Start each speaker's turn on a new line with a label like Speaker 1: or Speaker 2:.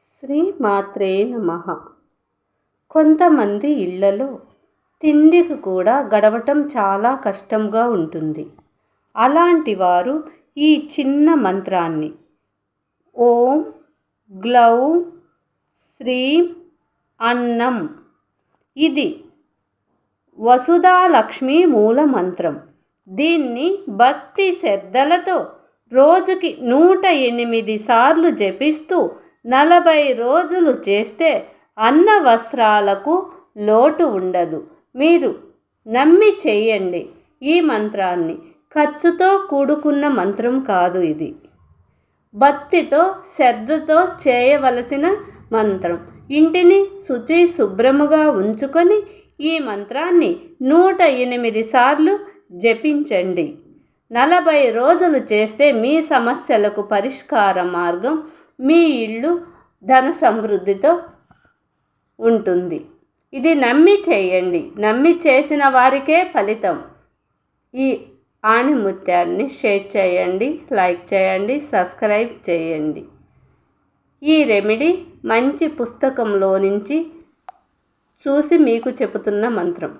Speaker 1: శ్రీమాత్రే నమ. కొంతమంది ఇళ్ళలో తిండికి కూడా గడవటం చాలా కష్టంగా ఉంటుంది. అలాంటి వారు ఈ చిన్న మంత్రాన్ని ఓం గ్లౌ శ్రీం అన్నం. ఇది వసుధాలక్ష్మి మూల మంత్రం. దీన్ని భక్తి శ్రద్ధలతో రోజుకి నూట ఎనిమిది సార్లు జపిస్తూ నలభై రోజులు చేస్తే అన్న వస్త్రాలకు లోటు ఉండదు. మీరు నమ్మి చేయండి ఈ మంత్రాన్ని. ఖర్చుతో కూడుకున్న మంత్రం కాదు ఇది. భక్తితో శ్రద్ధతో చేయవలసిన మంత్రం. ఇంటిని శుచి శుభ్రముగా ఉంచుకొని ఈ మంత్రాన్ని నూట ఎనిమిది సార్లు జపించండి. నలభై రోజులు చేస్తే మీ సమస్యలకు పరిష్కార మార్గం మీ ఇల్లు ధన సమృద్ధితో ఉంటుంది. ఇది నమ్మి చేయండి. నమ్మి చేసిన వారికే ఫలితం. ఈ ఆణిముత్యాన్ని షేర్ చేయండి లైక్ చేయండి సబ్స్క్రైబ్ చేయండి. ఈ రెమెడీ మంచి పుస్తకంలో నుంచి చూసి మీకు చెబుతున్న మంత్రం.